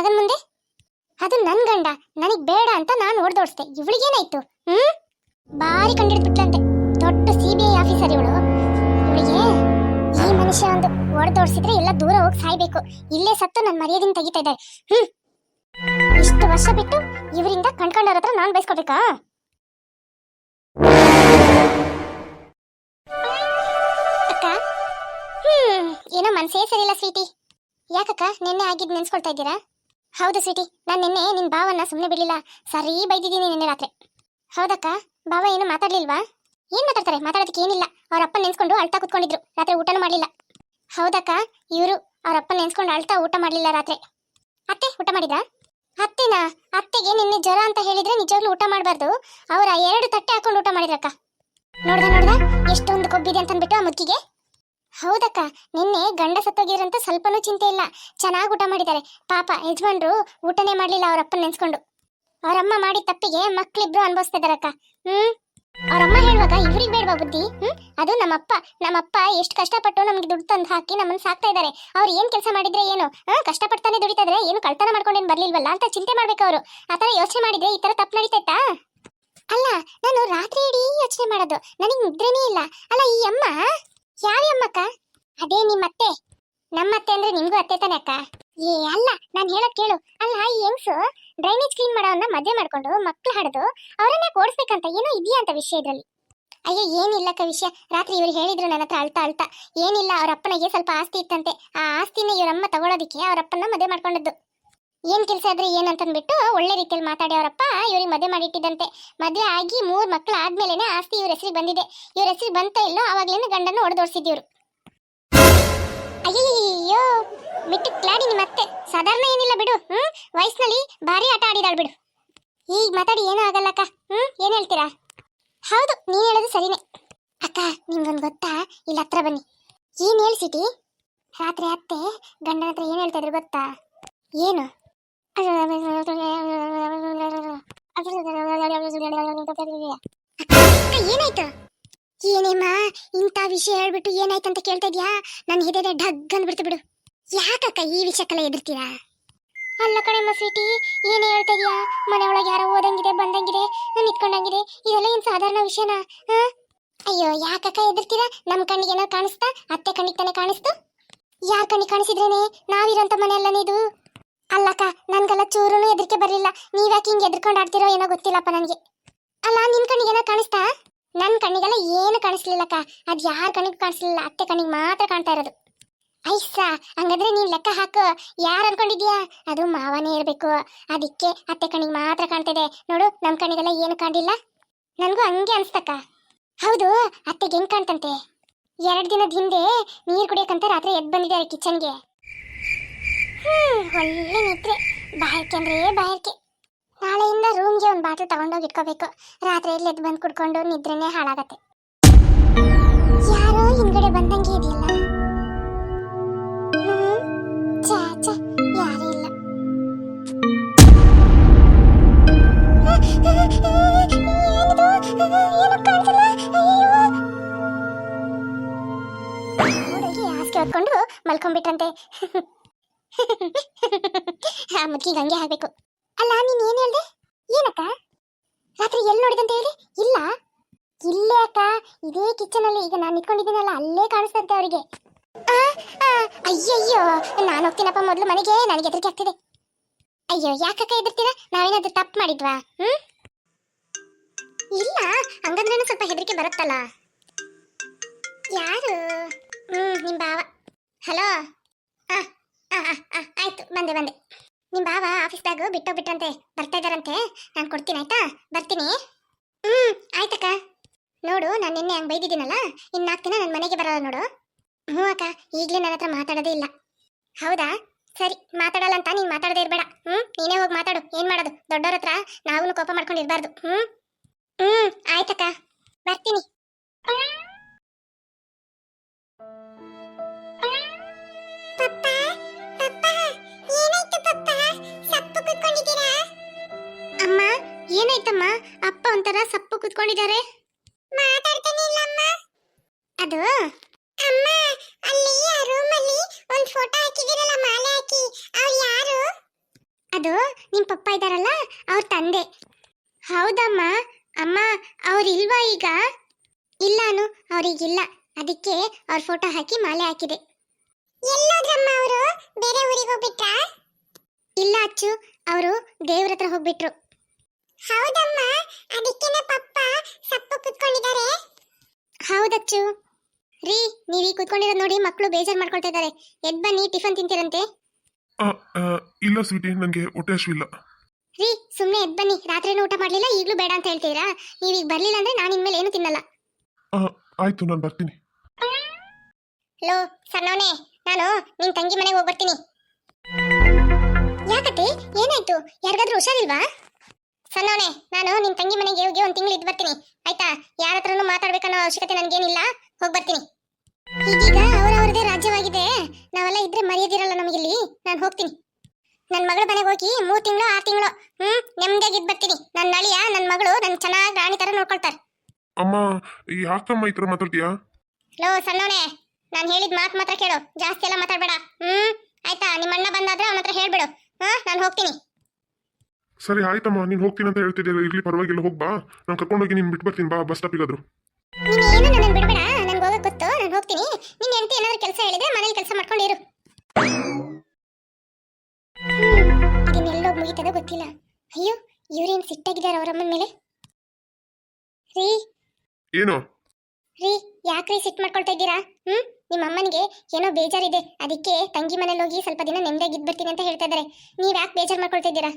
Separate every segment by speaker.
Speaker 1: ಮಗನ್ ಮುಂದೆ? ಅದು ನನ್ ಗಂಡ, ನನಗ್ ಬೇಡ ಅಂತ ನಾನು ಹೊಡೆದೋಡಿಸ್ದೆ ಇವಳಿಗೇನಾಯ್ತು? ಹ್ಮ್? ಬಾರಿ ಕಂಡಿಡ್ಬಿಟ್ಲಂತೆ. ದೊಡ್ಡ ಸಿ ಬಿ ಐ ಆಫೀಸರ್ ಇವಳು. ಇವಳಿಗೆ ಈ ಮನುಷ್ಯ ಒಂದು ಹೊಡೆದೋಡಿಸಿದ್ರೆ ಎಲ್ಲ ದೂರ ಹೋಗಿ ಸಾಯ್ಬೇಕು. ಇಲ್ಲೇ ಸತ್ತು ನನ್ನ ಮರ್ಯಾದಿನ ತೆಗಿತಾ ಇದ್ದಾರೆ ಹ್ಮ್? ಇಷ್ಟು ವರ್ಷ ಬಿಟ್ಟು ಇವರಿಂದ ಕಣ್ಕೊಂಡವ್ರ ಹತ್ರ ನಾನು ಬಯಸ್ಕೊಬೇಕಾ ಅಕ್ಕ? ಹ್ಮ್, ಏನೋ ಮನ್ಸೇ ಸರಿಯಿಲ್ಲ, ಸ್ವೀಟಿ. ಯಾಕಕ್ಕ, ನಿನ್ನೆ ಆಗಿದ್ ನೆನ್ಸ್ಕೊಳ್ತಾ ಇದ್ದೀರಾ? ಹೌದು ಸ್ವೀಟಿ, ನಾನು ನಿನ್ನೆ ನಿನ್ನ ಭಾವನ್ನ ಸುಮ್ಮನೆ ಬಿಡಲಿಲ್ಲ. ಸರಿ ಬೈದಿದ್ದೀನಿ ನಿನ್ನೆ ರಾತ್ರಿ. ಹೌದಕ್ಕ, ಭಾವ ಏನು ಮಾತಾಡ್ಲಿಲ್ವಾ? ಏನು ಮಾತಾಡ್ತಾರೆ? ಮಾತಾಡೋದಕ್ಕೆ ಏನಿಲ್ಲ. ಅವ್ರ ಅಪ್ಪ ನೆನ್ಸ್ಕೊಂಡು ಅಳ್ತಾ ಕುತ್ಕೊಂಡಿದ್ರು. ರಾತ್ರಿ ಊಟನೂ ಮಾಡಲಿಲ್ಲ. ಹೌದಕ್ಕ, ಇವರು ಅವ್ರ ಅಪ್ಪ ನೆನ್ಸ್ಕೊಂಡು ಅಳ್ತಾ ಊಟ ಮಾಡಲಿಲ್ಲ ರಾತ್ರಿ. ಅತ್ತೆ, ಊಟ ಮಾಡಿದ ಅತ್ತೆನಾ? ಅತ್ತೆಗೆ ನಿನ್ನೆ ಜ್ವರ ಅಂತ ಹೇಳಿದ್ರೆ ನಿಜವಾಗ್ಲೂ ಊಟ ಮಾಡಬಾರ್ದು. ಅವರ ಎರಡು ತಟ್ಟೆ ಹಾಕೊಂಡು ಊಟ ಮಾಡಿದ್ರಕ್ಕ. ನೋಡ್ದ ನೋಡ್ದ, ಎಷ್ಟೊಂದು ಕೊಬ್ಬಿದೆ ಅಂತ ಅಂದ್ಬಿಟ್ಟು ಆ ಮುಕ್ಕಿಗೆ ಹೌದಕ್ಕ, ನಿನ್ನೆ ಗಂಡ ಸತ್ತೋಗಿದ್ರಂತ ಸ್ವಲ್ಪನೂ ಚಿಂತೆ ಇಲ್ಲ. ಚೆನ್ನಾಗಿ ಊಟ ಮಾಡಿದ್ದಾರೆ ಪಾಪ ಯಜಮಾನ್ರು ಊಟನೇ ಮಾಡ್ಲಿಲ್ಲ ಅವ್ರ ಅಪ್ಪನ ನೆನ್ಸ್ಕೊಂಡು. ಅವರಮ್ಮ ಮಾಡಿದ ತಪ್ಪಿಗೆ ಮಕ್ಳಿಬ್ರು ಅನ್ಭವಿಸ್ತಿದಾರಕ್ಕ. ಹ್ಮ್? ಅವರಮ್ಮ ಹೇಳುವಾಗ, ಇವ್ರಿಗೆ ಬೇಡವಾ ಬುದ್ಧಿ? ಹ್ಮ್? ಅದು ನಮ್ಮಪ್ಪ ನಮ್ಮಪ್ಪ ಎಷ್ಟು ಕಷ್ಟಪಟ್ಟು ನಮ್ಗೆ ದುಡ್ಡು ತಂದು ಹಾಕಿ ನಮ್ಮನ್ನ ಸಾಕ್ತಾ ಇದ್ದಾರೆ ಅವ್ರು ಏನ್ ಕೆಲಸ ಮಾಡಿದ್ರೆ ಏನು? ಕಷ್ಟಪಡ್ತಾನೆ ದುಡಿತಾ ಏನು ಕಳ್ತನ ಮಾಡ್ಕೊಂಡೇನು ಬರ್ಲಿಲ್ವಲ್ಲ ಅಂತ ಚಿಂತೆ ಮಾಡ್ಬೇಕು ಅವರು. ಆತರ ಯೋಚನೆ ಮಾಡಿದ್ರೆ ಈ ತರ ತಪ್ಪು ನಡೀತೈತಾ? ಅಲ್ಲ, ನಾನು ರಾತ್ರಿ ಇಡೀ ಯೋಚನೆ ಮಾಡೋದು. ನನಗೆ ನಿದ್ರೆನೇ ಇಲ್ಲ. ಅಲ್ಲ, ಈ ಅಮ್ಮ ಯಾವ ಅಮ್ಮಕ್ಕ? ಅದೇ ನಿಮ್ಮ ಅತ್ತೆ. ನಮ್ಮ ಅತ್ತೆ ಅಂದ್ರೆ ನಿಮ್ಗೂ ಅತ್ತೆ ತಾನೆ ಅಕ್ಕ? ಏ, ಅಲ್ಲ, ನಾನು ಹೇಳೋದ್ ಕೇಳು. ಅಲ್ಲ, ಈ ಹೆಂಗ್ಸು? ಡ್ರೈನೇಜ್ ಕ್ಲೀನ್ ಮಾಡೋವನ್ನ ಮದ್ವೆ ಮಾಡ್ಕೊಂಡು ಮಕ್ಳು ಹಡ್ದು ಅವರನ್ನ ಓಡಿಸ್ಬೇಕಂತ ಏನೋ ಇದೆಯಾ ಅಂತ ವಿಷಯ ಇದ್ರಲ್ಲಿ. ಅಯ್ಯೋ ಏನಿಲ್ಲಕ್ಕ ವಿಷಯ. ರಾತ್ರಿ ಇವ್ರು ಹೇಳಿದ್ರು ನನ್ನ ಹತ್ರ ಅಳ್ತಾ ಅಳ್ತಾ. ಏನಿಲ್ಲ, ಅವ್ರ ಅಪ್ಪನಿಗೆ ಸ್ವಲ್ಪ ಆಸ್ತಿ ಇತ್ತಂತೆ. ಆ ಆಸ್ತಿನ ಇವರಮ್ಮ ತಗೊಳೋದಿಕ್ಕೆ ಅವರಪ್ಪನ ಮದುವೆ ಮಾಡ್ಕೊಂಡದ್ದು. ಏನ್ ಕೆಲಸ ಆದ್ರೆ ಏನಂತಂದ್ಬಿಟ್ಟು ಒಳ್ಳೆ ರೀತಿಯಲ್ಲಿ ಮಾತಾಡಿ ಅವರಪ್ಪ, ಇವ್ರಿಗೆ ಮದುವೆ ಮಾಡಿಟ್ಟಿದ್ದಂತೆ. ಮದುವೆ ಆಗಿ ಮೂರು ಮಕ್ಳು ಆದ್ಮೇಲೆ ಆಸ್ತಿ ಇವ್ರ ಹೆಸರಿಗೆ ಬಂದಿದೆ. ಇವ್ರ ಹೆಸರಿಗೆ ಬಂತ ಇಲ್ಲೋ, ಅವಾಗ್ಲೇನು ಗಂಡನ ಹೊಡೆದೋಡ್ಸಿದ್ಯವ್ರು ಅಯ್ಯಯ್ಯೋ ಬಿಟ್ಟು ಕ್ಲಾಡಿ ನಿಮ್ಮ ಅತ್ತೆ ಸಾಧಾರಣ ಏನಿಲ್ಲ ಬಿಡು, ಹ್ಮ್? ವಯಸ್ಸಿನಲ್ಲಿ ಭಾರಿ ಆಟ ಆಡಿದಾಳ್ ಬಿಡು. ಈಗ ಮಾತಾಡಿ ಏನೂ ಆಗಲ್ಲಕ್ಕ ಹ್ಮ್? ಏನು ಹೇಳ್ತೀರಾ? ಹೌದು, ನೀನು ಹೇಳೋದು ಸರಿನೇ. ಅಕ್ಕ, ನಿಮ್ಗೊಂದು ಗೊತ್ತಾ? ಇಲ್ಲಿ ಹತ್ರ ಬನ್ನಿ. ಏನು ಹೇಳ್ಸಿಟಿ ರಾತ್ರಿ ಅತ್ತೆ ಗಂಡನ ಹತ್ರ ಏನ್ ಹೇಳ್ತಾ ಇದ್ರು ಗೊತ್ತಾ? ಏನು? ಏನಾಯ್ತು? ಏನೇಮ್ಮ, ಇಂಥ ವಿಷಯ ಹೇಳ್ಬಿಟ್ಟು ಏನಾಯ್ತು ಅಂತ ಕೇಳ್ತಾ ಇದ್ಯಾ? ನನ್ನ ಹಿಡಿದ ಢಗ್ ಅಂದ್ಬಿಡ್ತು ಬಿಡು. ಯಾಕಕ್ಕ ಈ ವಿಷಯಕ್ಕೆಲ್ಲ ಎದುರ್ತೀರಾ ಅಲ್ಲ ಕಣಮ್ಮ ಸ್ವೀಟಿ, ಏನೇ ಹೇಳ್ತಾ ಇದೀಯಾ? ಮನೆ ಒಳಗೆ ಯಾರೋ ಓದಂಗಿದೆ ಬಂದಂಗಿದೆ ನಾನು ಇಟ್ಕೊಂಡಂಗಿದೆ ಇದೆಲ್ಲ ಏನು ಸಾಧಾರಣ ವಿಷಯನಾ? ಅಯ್ಯೋ, ಯಾಕಕ್ಕ ಎದುರ್ತೀರಾ ನಮ್ಮ ಕಣ್ಣಿಗೆ ಏನೋ ಕಾಣಿಸ್ತಾ, ಅತ್ತೆ ಕಣ್ಣಿಗೆ ತಾನೇ ಕಾಣಿಸ್ತು? ಯಾರ ಕಣ್ಣಿಗೆ ಕಾಣಿಸಿದ್ರೇನೆ? ನಾವಿರೋಂಥ ಮನೆ ಅಲ್ಲನೇ ಇದು? ಅಲ್ಲಕ್ಕ, ನನ್ಗೆಲ್ಲ ಚೂರುನು ಹೆದರಿಕೆ ಬರಲಿಲ್ಲ. ನೀವ್ಯಾಕೆ ಹಿಂಗೆ ಎದ್ಕೊಂಡು ಆಡ್ತಿರೋ ಏನೋ ಗೊತ್ತಿಲ್ಲಪ್ಪ ನನಗೆ. ಅಲ್ಲ, ನಿನ್ ಕಣ್ಣಿಗೆ ಏನೋ ಕಾಣಿಸ್ತಾ? ನನ್ನ ಕಣ್ಣಿಗೆಲ್ಲ ಏನು ಕಾಣಿಸ್ಲಿಲ್ಲಕ್ಕ. ಅದು ಯಾರ ಕಣ್ಣಿಗೂ ಕಾಣಿಸ್ಲಿಲ್ಲ. ಅತ್ತೆ ಕಣ್ಣಿಗೆ ಮಾತ್ರ ಕಾಣ್ತಾ ಇರೋದು. ಐಸಾ, ಹಂಗಾದ್ರೆ ನೀನ್ ಲೆಕ್ಕ ಹಾಕು. ಯಾರು ಅನ್ಕೊಂಡಿದ್ಯಾ ಅದು ಮಾವನೇ ಇರಬೇಕು ಅದಕ್ಕೆ ಅತ್ತೆ ಕಣ್ಣಿಗೆ ಮಾತ್ರ ಕಾಣ್ತಿದೆ. ನೋಡು ನಮ್ಮ ಕಣ್ಣಿಗೆಲ್ಲ ಏನು ಕಾಣಿಲ್ಲ ನನಗೂ ಹಂಗೆ ಅನ್ಸ್ತಕ್ಕ. ಹೌದು, ಅತ್ತೆಗೆ ಹೆಂಗ್ ಕಾಣ್ತಂತೆ? ಎರಡು ದಿನದ ಹಿಂದೆ ನೀರು ಕುಡಿಯಕ್ಕಂತ ರಾತ್ರಿ ಎದ್ದು ಬಂದಿದ್ದಾರೆ ಕಿಚನ್ಗೆ. ಹ್ಮ್ ಒಳ್ಳೆ ನಿದ್ರೆ ಬಾಯರ್ಕೆ ಅಂದ್ರೆ ಬಾಯರ್ಕೆ ನಾಳೆಯಿಂದ ರೂಮ್ಗೆ ಒಂದು ಬಾಟಲ್ ತಗೊಂಡೋಗಿ ಇಟ್ಕೋಬೇಕು ರಾತ್ರಿ ಎಲ್ಲಿ ಎದ್ದು ಬಂದು ಕುಡ್ಕೊಂಡು ನಿದ್ರೆನೇ ಹಾಳಾಗತ್ತೆ ಯಾರೋ ಹಿಂದ್ಗಡೆ ಬಂದಂಗೆ ಇದೆಯಲ್ಲ ಛೆ, ಇಲ್ಲ. ಹುಡುಗಿ ಹಾಸಿಗೆ ಹೊತ್ಕೊಂಡು ಮಲ್ಕೊಂಡ್ಬಿಟ್ರಂತೆ ಆ ಮುದ್ಕಿಗೆ ಹಂಗೆ ಆಗ್ಬೇಕು. ಅಲ್ಲ, ನೀನ್ ಏನ್ ಹೇಳ್ದೆ? ಏನಕ್ಕ? ರಾತ್ರಿ ಎಲ್ಲಿ ನೋಡಿದಂತ ಹೇಳಿ? ಇಲ್ಲ. ಇಲ್ಲೇ ಅಕ್ಕ, ಇದೇ ಕಿಚನ್ ಅಲ್ಲಿ. ಈಗ ನಾನು ನಿಂತ್ಕೊಂಡಿದ್ದೀನಲ್ಲ, ಅಲ್ಲೇ ಕಾಣಿಸ್ತಂತೆ ಅವರಿಗೆ. ಅಯ್ಯಯ್ಯೋ, ನಾನು ಹೋಗ್ತೀನಪ್ಪ ಮೊದಲು ಮನೆಗೆ, ನನಗೆ ಹೆದರಿಕೆ ಆಗ್ತಿದೆ. ಅಯ್ಯೋ, ಯಾಕಕ್ಕ ಎದುರ್ತೀರ ನಾವೇನಾದ್ರೂ ತಪ್ಪು ಮಾಡಿದ್ವಾ? ಹ್ಮ್? ಇಲ್ಲ ಹಂಗಂದ್ರೆ ಸ್ವಲ್ಪ ಹೆದರಿಕೆ ಬರುತ್ತಲ್ಲ. ಯಾರು? ಹ್ಮ್, ನಿಮ್ ಬಾವ ಹಲೋ? ಆಯ್ತು, ಬಂದೆ ಬಂದೆ. ನಿಮ್ಮ ಬಾವ ಆಫೀಸ್ದಾಗ ಬಿಟ್ಟೋ ಬಿಟ್ಟಂತೆ ಬರ್ತಾ ಇದ್ದಾರಂತೆ, ನಾನು ಕೊಡ್ತೀನಿ, ಆಯ್ತಾ? ಬರ್ತೀನಿ. ಹ್ಞೂ ಆಯ್ತಕ್ಕ. ನೋಡು, ನಾನು ನಿನ್ನೆ ಹಂಗೆ ಬೈದಿದ್ದೀನಲ್ಲ ಇನ್ನು ನಾಲ್ಕು ದಿನ ನನ್ನ ಮನೆಗೆ ಬರೋಲ್ಲ ನೋಡು. ಹ್ಞೂ ಅಕ್ಕ, ಈಗಲೇ ನನ್ನ ಹತ್ರ ಮಾತಾಡೋದೇ ಇಲ್ಲ. ಹೌದಾ? ಸರಿ, ಮಾತಾಡಲ್ಲ ಅಂತ ನೀನು ಮಾತಾಡದೇ ಇರಬೇಡ. ಹ್ಞೂ ನೀನೇ ಹೋಗಿ ಮಾತಾಡು, ಏನು ಮಾಡೋದು? ದೊಡ್ಡವ್ರ ಹತ್ರ ನಾವು ಕೋಪ ಮಾಡ್ಕೊಂಡು ಇರಬಾರ್ದು. ಹ್ಞೂ ಹ್ಞೂ ಆಯ್ತಕ್ಕ. ಬರ್ತೀನಿ. ಏನಾಯ್ತಮ್ಮ? ಅಪ್ಪ ಒಂಥರ ಸಪ್ಪು ಕುತ್ಕೊಂಡಿದ್ದಾರೆ. ಅದು? ಅಮ್ಮ, ಅಲ್ಲಿ ಆ ರೂಮ್ ಅಲ್ಲಿ ಒಂದು ಫೋಟೋ ಹಾಕಿದಿರಲ್ಲ ಮಾಲೆ ಹಾಕಿ. ಅವ್ರು ಯಾರು? ಅದು ನಿಮ್ಮ ಪಪ್ಪ ಇದಾರಲ್ಲ ಅವ್ರ ತಂದೆ. ಹೌದಮ್ಮ. ಅಮ್ಮ ಅವ್ರಿಲ್ವಾ ಈಗ? ಇಲ್ಲಾನು ಅವ್ರಿಗಿಲ್ಲ. ಅದಕ್ಕೆ ಅವ್ರ ಫೋಟೋ ಹಾಕಿ ಮಾಲೆ ಹಾಕಿದೆ. ಎಲ್ಲೋದ್ರಮ್ಮ ಅವರು? ಬೇರೆ ಊರಿಗೆ ಹೋಗ್ಬಿಟ್ರಾ? ಇಲ್ಲ ಅಚ್ಚು, ಅವರು ದೇವ್ರ ಹತ್ರ ಹೋಗ್ಬಿಟ್ರು. ಹೌದಮ್ಮ ಅದಕ್ಕೇನೆ ಪಪ್ಪ ಸಪ್ಪು ಕುತ್ಕೊಂಡಿದ್ದಾರೆ. ಹೌದಚ್ಚು. ರೀ ನೀವೀಗ ಕುತ್ಕೊಂಡಿರೋದು ನೋಡಿ ಮಕ್ಕಳು ಬೇಜಾರು ಮಾಡ್ಕೊಳ್ತಾ ಇದ್ದಾರೆ. ಎದ್ ಬನ್ನಿ ಟಿಫನ್ ತಿಂತೀರಂತೆ.
Speaker 2: ಆ, ಆ, ಇಲ್ಲ ಸ್ವೀಟಿ ನನಗೆ ಹೊಟ್ಟೆ ಹಸಿವಿಲ್ಲ
Speaker 1: ರೀ ಸುಮ್ಮನೆ ಎದ್ ಬನ್ನಿ ರಾತ್ರಿನೂ ಊಟ ಮಾಡಲಿಲ್ಲ ಈಗಲೂ ಬೇಡ ಅಂತ ಹೇಳ್ತೀರಾ? ನೀವೀಗ ಬರ್ಲಿಲ್ಲ ಅಂದ್ರೆ ನಾನು ಇನ್ಮೇಲೆ ಏನು ತಿನ್ನಲ್ಲ.
Speaker 2: ಆ, ಆಯ್ತು ನಾನು ಬರ್ತೀನಿ.
Speaker 1: ಲೋ ಸಣ್ಣವನೇ ನಾನು ನಿನ್ ತಂಗಿ ಮನೆಗೆ ಹೋಗಿ ಬರ್ತೀನಿ ಯಾಕತ್ತೆ ಏನಾಯ್ತು? ಯಾರಿಗಾದ್ರೂ ಹುಷಾರಿಲ್ವಾ? ಸಣ್ಣವನೇ ನಾನು ನಿನ್ ತಂಗಿ ಮನೆಗೆ ಹೋಗಿ ಒಂದು ತಿಂಗಳು ಇದ್ದು ಬರ್ತೀನಿ ಆಯ್ತಾ? ಯಾರ ಹತ್ರನೂ ಮಾತಾಡ್ಬೇಕನ್ನೋ ಅವಶ್ಯಕತೆ ನನ್ಗೇನಿಲ್ಲ. ಹೋಗಿ ಬರ್ತೀನಿ ಈಗೀಗ ಅವರವರದೇ ರಾಜ್ಯವಾಗಿದೆ. ನಾವೆಲ್ಲ ಇದ್ರೆ ಮರ್ಯಾದಿರಲ್ಲ ನಮಗಿಲ್ಲಿ. ನಾನು ಹೋಗ್ತೀನಿ. ನನ್ನ ಮಗಳ ಮನೆಗೆ ಹೋಗಿ ಮೂರು ತಿಂಗಳು ಆರು ತಿಂಗಳು. ಹ್ಮ್ ನೆಮ್ಮದಿಯಾಗಿ ಇದ್ ಬರ್ತೀನಿ ನನ್ನ ನಳಿಯ ನನ್ನ ಮಗಳು ನನ್ನ ಚೆನ್ನಾಗಿ ರಾಣಿ ತರ ನೋಡ್ಕೊಳ್ತಾರೆ.
Speaker 2: ಅಮ್ಮ ಯಾಕಮ್ಮ ಈ ಥರ ಮಾತಾಡ್ತೀಯಾ?
Speaker 1: ಲೋ ಸಣ್ಣವನೇ ನಾನು ಹೇಳಿದ ಮಾತು ಮಾತ್ರ ಕೇಳು. ಜಾಸ್ತಿ ಎಲ್ಲ ಮಾತಾಡಬೇಡ. ಹ್ಮ್ ಆಯ್ತಾ? ನಿಮ್ಮ ಅಣ್ಣ ಬಂದಾದ್ರೆ ಅವನ ಹತ್ರ ಹೇಳ್ಬಿಡು. ಹಾ ನಾನು ಹೋಗ್ತೀನಿ.
Speaker 2: ಸರಿ ಆಯ್ತಮ್ಮ ನೀನು ಹೋಗ್ತೀನಿ ಅಂತ ಹೇಳ್ತಿದ್ದೀರ ಇರ್ಲಿ ಪರವಾಗಿಲ್ಲ ಹೋಗ್ ಬಾ. ನಾನು ಕರ್ಕೊಂಡೋಗಿ ನೀನು ಬಿಟ್ಟು ಬರ್ತೀನಿ. ಬಾ ಬಸ್ ಸ್ಟಾಪಿಗಾದ್ರು
Speaker 1: ನೀನೇನು ಏನು ನನ್ನ ಬಿಡಬೇಡ ನನಗೆ ಹೋಗಕ್ಕೆ ಗೊತ್ತು. ನಾನು ಹೋಗ್ತೀನಿ. ನಿನ್ನ ಹೆಂಡತಿ ಏನಾದ್ರು ಕೆಲಸ ಹೇಳಿದ್ರೆ ಮನೇಲಿ ಕೆಲಸ ಮಾಡ್ಕೊಂಡಿರು ಇದನ್ನೆಲ್ಲೋ ಮುಗಿತದ ಗೊತ್ತಿಲ್ಲ. ಅಯ್ಯೋ ಇವ್ರೇನು ಸಿಟ್ಟಾಗಿದ್ದಾರೆ ಅವರಮ್ಮನ ಮೇಲೆ? ರೀ.
Speaker 2: ಏನು?
Speaker 1: ರೀ ಯಾಕ್ರಿ ಸಿಟ್ ಮಾಡ್ಕೊಳ್ತಾ ಇದ್ದೀರಾ? ಹ್ಮ್ ನಿಮ್ಮ ಅಮ್ಮನಿಗೆ ಏನೋ ಬೇಜಾರಿದೆ. ಅದಕ್ಕೆ ತಂಗಿ ಮನೇಲಿ ಹೋಗಿ ಸ್ವಲ್ಪ ದಿನ ನೆಮ್ಮದಿಯಾಗಿ ಇದ್ಬಿಡ್ತೀನಿ ಅಂತ ಹೇಳ್ತಾ ಇದ್ದಾರೆ. ನೀವ್ ಯಾಕೆ ಬೇಜಾರು ಮಾಡ್ಕೊಳ್ತಾ ಇದ್ದೀರಾ?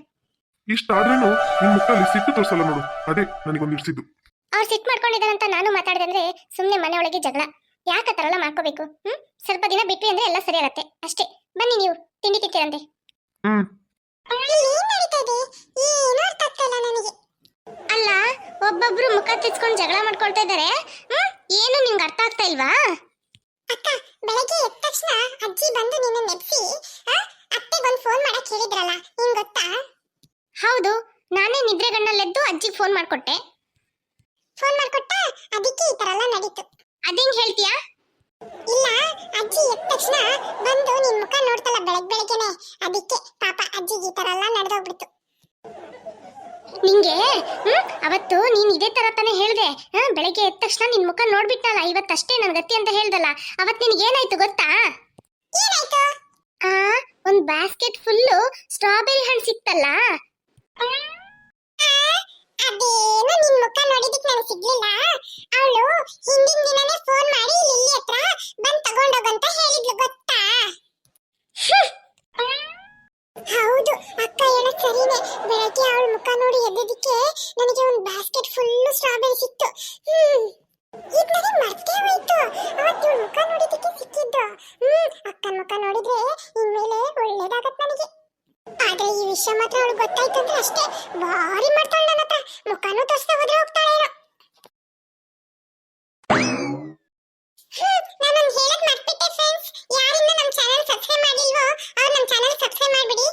Speaker 2: ಇಷ್ಟಾದ್ರೇನು ನಿನ್ನ ಮುಖದಲ್ಲಿ ಸಿಟ್ಟು ತೋರಿಸಲ್ಲ ನೋಡು. ಅದೇ ನನಗೊಂದು ಇಡ್ಸಿದ್ದು
Speaker 1: ಅವ್ರು ಸಿಟ್ ಮಾಡ್ಕೊಂಡಿದ್ದಾನಂತ ನಾನು ಮಾತಾಡಿದೆ ಅಂದ್ರೆ ಸುಮ್ಮನೆ ಮನೆ ಒಳಗೆ ಜಗಳ. ಯಾಕೆ ಆ ಥರ ಎಲ್ಲ ಮಾಡ್ಕೋಬೇಕು ಹ್ಮ್? ಸ್ವಲ್ಪ ದಿನ ಬಿಟ್ವಿ ಅಂದ್ರೆ ಎಲ್ಲ ಸರಿ ಆಗತ್ತೆ. ಅಷ್ಟೇ. ಬನ್ನಿ ನೀವು ತಿಂಡಿ ತಿಂತೀರಂತೆ.
Speaker 2: ಹ್ಮ್.
Speaker 1: ಅಲ್ಲ ಒಬ್ಬೊಬ್ರು ಮುಖ ತಿಚ್ಕೊಂಡು ಜಗಳ ಮಾಡ್ಕೊಳ್ತಾ ಇದ್ದಾರೆ. ಹ್ಮ್? ಏನು ನಿಮ್ಗೆ ಅರ್ಥ ಆಗ್ತಾ ಇಲ್ವಾ?
Speaker 3: ಅಕ್ಕ ಬೆಳಗ್ಗೆ ಎದ್ದ ತಕ್ಷಣ ಅಜ್ಜಿ ಬಂದು ನಿನ್ನ ನೆಪ್ಸಿ ಅತ್ತೆ ಬಂದು ಫೋನ್ ಮಾಡಕ್ ಹೇಳಿದ್ರಲ್ಲ ನಿಂಗ್ ಗೊತ್ತಾ?
Speaker 1: ಹೌದು ನಾನೇ ನಿದ್ರೆಗಣ್ಣಲ್ಲೆದ್ದು ಅಜ್ಜಿಗೆ ಫೋನ್ ಮಾಡ್ಕೊಟ್ಟೆ.
Speaker 3: ಫೋನ್ ಮಾಡ್ಕೊಟ್ಟ? ಅದಕ್ಕೆ ಈ ತರ ಎಲ್ಲ ನಡೀತು.
Speaker 1: ಅದೇಂಗ್ ಹೇಳ್ತೀಯಾ?
Speaker 3: ಇಲ್ಲ ಅಜ್ಜಿ ಎದ್ದ ತಕ್ಷಣ ಬಂದು ನಿನ್ ಮುಖ ನೋಡ್ತಲ್ಲ ಬೆಳಗ್ ಬೆಳಗ್ಗೆನೆ. ಅದಕ್ಕೆ ಪಾಪ ಅಜ್ಜಿಗೆ ಈ ತರ ಎಲ್ಲ ನಡೆದೋಗ್ಬಿಡ್ತು.
Speaker 1: ನಿಂಗೆ ಅವತ್ತು ನೀನ್ ಇದೇ ತರ ತಾನೇ ಹೇಳ್ದೆ. ಬೆಳಗ್ಗೆ ಎದ್ದ ತಕ್ಷಣ ನಿನ್ ಮುಖ ನೋಡ್ಬಿಟ್ಟಲ್ಲ ಇವತ್ತಷ್ಟೇ ನನ್ ಗತಿ ಅಂತ ಹೇಳ್ದಲ್ಲ. ಅವತ್ ನಿನ್ಗೆ ಏನಾಯ್ತು ಗೊತ್ತಾ?
Speaker 3: ಏನಾಯ್ತು?
Speaker 1: ಆ ಒಂದ್ ಬ್ಯಾಸ್ಕೆಟ್ ಫುಲ್ಲು ಸ್ಟ್ರಾಬೆರಿ ಹಣ್ಣು ಸಿಕ್ತಲ್ಲ.
Speaker 3: ಅದೇನೋ ನಿನ್ ಮುಖ ನೋಡಿದಕ್ಕೆ ನನಗೆ ಸಿಗ್ಲಿಲ್ಲ. ಅವಳು ಹಿಂದಿನ ದಿನನೇ ಫೋನ್ ಮಾಡಿ ಬಂದ್ ತಗೊಂಡೋಗಂತ ಹೇಳಿದ್ಲು, ಗೊತ್ತಾ? ಹೌದು, ಅಕ್ಕ ಹೇಳೋದ್ ಸರಿನೇ. ಬೆಳಗ್ಗೆ ಮುಖ ನೋಡಿ ಎದ್ದದಕ್ಕೆ ನನಗೆ ಒಂದು ಬಾಸ್ಕೆಟ್ ಫುಲ್ ಸ್ಟ್ರಾಬೆರಿ ಸಿಕ್ತು. ಹ್ಮ್, ಇದ್ ನನಗೆ ಮರ್ತೇ ಹೋಯ್ತು. ಅವತ್ತು ಮುಖ ನೋಡಿದಕ್ಕೆ ಸಿಕ್ಕಿದ್ದು. ಹ್ಮ್, ಅಕ್ಕನ ಮುಖ ನೋಡಿದ್ರೆ ಇನ್ಮೇಲೆ ಒಳ್ಳೇದಾಗತ್ ನನಗೆ. ಆದ್ರೆ ಈ ವಿಷಯ ಮಾತ್ರ ಅವಳು ಗೊತ್ತಾಯ್ತು ಅಂದ್ರೆ ಅಷ್ಟೇ. ಭಾರಿ ಮಾಡ್ತಾಳೆ ನನ್ನ ಹತ್ರ ಮುಖನೂ ತೋರಿಸ್ತಾ ಹೋದ್ರೆ ಹೋಗ್ತಾಳೆ
Speaker 1: ಏನೋ ನಾನು ಹೇಳಕ್ ಮರ್ತಿಟ್ಟೆ ಫ್ರೆಂಡ್ಸ್ ಯಾರಿಂದ ನಮ್ಮ ಚಾನೆಲ್ ಸಬ್ಸ್ಕ್ರೈಬ್ ಮಾಡಿಲ್ವೋ ಅವ್ರು ನಮ್ಮ ಚಾನೆಲ್ ಸಬ್ಸ್ಕ್ರೈಬ್ ಮಾಡ್ಬಿಡಿ.